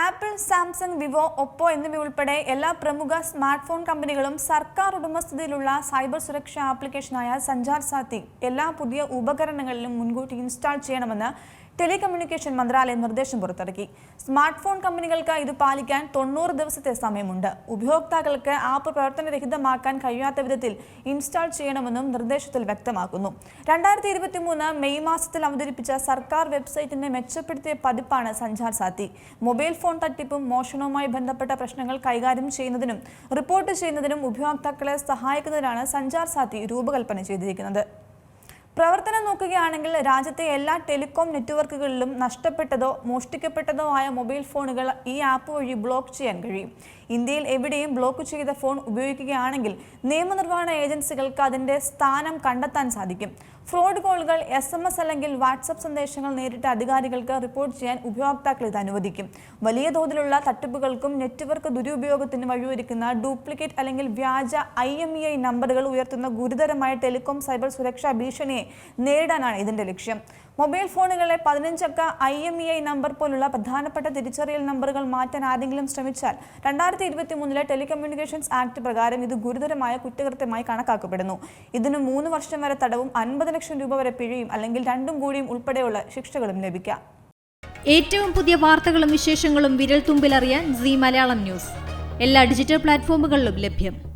Apple Samsung Vivo Oppo എന്നിവയുൾപ്പെടെ എല്ലാ പ്രമുഖ സ്മാർട്ട് ഫോൺ കമ്പനികളും സർക്കാർ ഉടമസ്ഥതയിലുള്ള സൈബർ സുരക്ഷാ ആപ്ലിക്കേഷനായ സഞ്ചാർ സാത്തി എല്ലാ പുതിയ ഉപകരണങ്ങളിലും മുൻകൂട്ടി ഇൻസ്റ്റാൾ ചെയ്യണമെന്ന് ടെലികമ്മ്യൂണിക്കേഷൻ മന്ത്രാലയം നിർദ്ദേശം പുറത്തിറക്കി. സ്മാർട്ട് ഫോൺ കമ്പനികൾക്ക് ഇത് പാലിക്കാൻ തൊണ്ണൂറ് ദിവസത്തെ സമയമുണ്ട്. ഉപഭോക്താക്കൾക്ക് ആപ്പ് പ്രവർത്തനരഹിതമാക്കാൻ കഴിയാത്ത വിധത്തിൽ ഇൻസ്റ്റാൾ ചെയ്യണമെന്നും നിർദ്ദേശത്തിൽ വ്യക്തമാക്കുന്നു. രണ്ടായിരത്തി ഇരുപത്തി മൂന്ന് മെയ് മാസത്തിൽ അവതരിപ്പിച്ച സർക്കാർ വെബ്സൈറ്റിന്റെ മെച്ചപ്പെടുത്തിയ പതിപ്പാണ് സഞ്ചാർ സാത്തി മൊബൈൽ ഫോൺ തട്ടിപ്പും മോഷണവുമായി ബന്ധപ്പെട്ട പ്രശ്നങ്ങൾ കൈകാര്യം ചെയ്യുന്നതിനും റിപ്പോർട്ട് ചെയ്യുന്നതിനും ഉപയോക്താക്കളെ സഹായിക്കുന്നതിനാണ് സഞ്ചാർ സാത്തി രൂപകൽപ്പന ചെയ്തിരിക്കുന്നത്. പ്രവർത്തനം നോക്കുകയാണെങ്കിൽ രാജ്യത്തെ എല്ലാ ടെലികോം നെറ്റ്വർക്കുകളിലും നഷ്ടപ്പെട്ടതോ മോഷ്ടിക്കപ്പെട്ടതോ ആയ മൊബൈൽ ഫോണുകൾ ഈ ആപ്പ് വഴി ബ്ലോക്ക് ചെയ്യാൻ കഴിയും. ഇന്ത്യയിൽ എവിടെയും ബ്ലോക്ക് ചെയ്ത ഫോൺ ഉപയോഗിക്കുകയാണെങ്കിൽ നിയമനിർവഹണ ഏജൻസികൾക്ക് അതിന്റെ സ്ഥാനം കണ്ടെത്താൻ സാധിക്കും. ഫ്രോഡ് കോളുകൾ എസ് എം എസ് അല്ലെങ്കിൽ വാട്സപ്പ് സന്ദേശങ്ങൾ നേരിട്ട് അധികാരികൾക്ക് റിപ്പോർട്ട് ചെയ്യാൻ ഉപയോക്താക്കൾ ഇത് അനുവദിക്കും. വലിയ തോതിലുള്ള തട്ടിപ്പുകൾക്കും നെറ്റ്വർക്ക് ദുരുപയോഗത്തിന് വഴിയൊരുക്കുന്ന ഡ്യൂപ്ലിക്കേറ്റ് അല്ലെങ്കിൽ വ്യാജ ഐ നമ്പറുകൾ ഉയർത്തുന്ന ഗുരുതരമായ ടെലികോം സൈബർ സുരക്ഷാ ഭീഷണിയെ നേരിടാനാണ് ഇതിന്റെ ലക്ഷ്യം. മൊബൈൽ ഫോണുകളെ പതിനഞ്ചക്ക I M E I number പോലുള്ള പ്രധാനപ്പെട്ട തിരിച്ചറിയൽ നമ്പറുകൾ മാറ്റാൻ ആരെങ്കിലും ശ്രമിച്ചാൽ രണ്ടായിരത്തി ഇരുപത്തി മൂന്നിലെ ടെലികമ്മ്യൂണിക്കേഷൻസ് ആക്ട് പ്രകാരം ഇത് ഗുരുതരമായ കുറ്റകൃത്യമായി കണക്കാക്കപ്പെടുന്നു. ഇതിന് മൂന്ന് വർഷം വരെ തടവും അൻപത് ലക്ഷം രൂപ വരെ പിഴയും അല്ലെങ്കിൽ രണ്ടും കൂടിയും ഉൾപ്പെടെയുള്ള ശിക്ഷകളും ലഭിക്കാം. ഏറ്റവും പുതിയ വാർത്തകളും വിശേഷങ്ങളും വിരൽ തുമ്പിലറിയാൻ സി മലയാളം ന്യൂസ്. എല്ലാ ഡിജിറ്റൽ പ്ലാറ്റ്ഫോമുകളിലും ലഭ്യം.